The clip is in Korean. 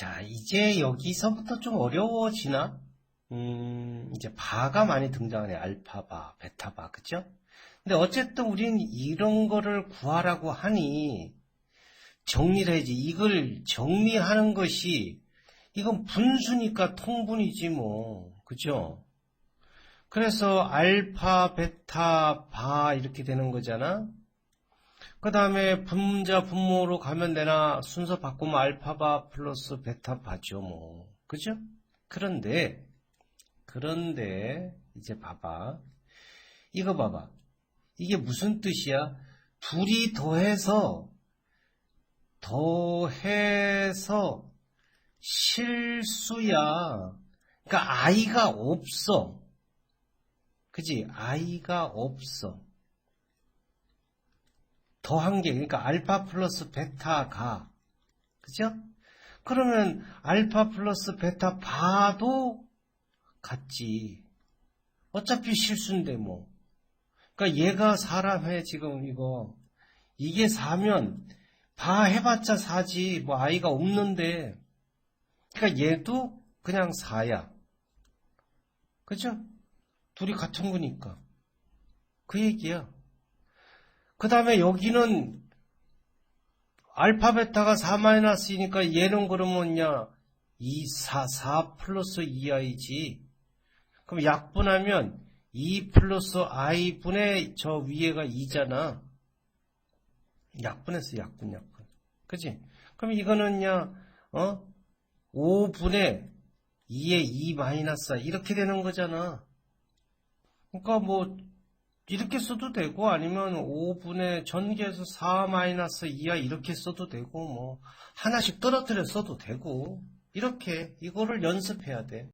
자, 이제 여기서부터 좀 어려워지나? 음, 이제 바가 많이 등장하네. 알파바, 베타바, 그죠? 근데 어쨌든 우리는 이런 거를 구하라고 하니 정리를 해야지. 이걸 정리하는 것이 이건 분수니까 통분이지 뭐. 그죠? 그래서 알파, 베타, 바 이렇게 되는 거잖아. 그 다음에 분자, 분모로 가면 되나 순서 바꾸면 알파바 플러스 베타바죠 뭐. 그죠? 그런데 그런데 이제 봐봐. 이거 봐봐. 이게 무슨 뜻이야? 둘이 더해서 더해서 실수야. 그러니까 아이가 없어. 그지? 아이가 없어. 더한 게, 그러니까 알파 플러스 베타가. 그죠? 그러면 알파 플러스 베타 바도 같지. 어차피 실수인데 뭐. 그러니까 얘가 사람해 지금 이거. 이게 사면 바 해봤자 사지. 뭐 아이가 없는데. 그러니까 얘도 그냥 사야. 그죠? 둘이 같은 거니까. 그 얘기야. 그 다음에 여기는 알파 베타가 4-2니까 얘는 그러면야 2, 4, 4 플러스 2i지. 그럼 약분하면 2 플러스 i분의 저 위에가 2잖아. 약분했어, 약분, 약분. 그지? 그럼 이거는야, 어? 5분의 2에 2 마이너스 4 이렇게 되는 거잖아. 그러니까 뭐 이렇게 써도 되고 아니면 5분의 전개해서 4 마이너스 2야 이렇게 써도 되고 뭐 하나씩 떨어뜨려 써도 되고 이렇게 이거를 연습해야 돼.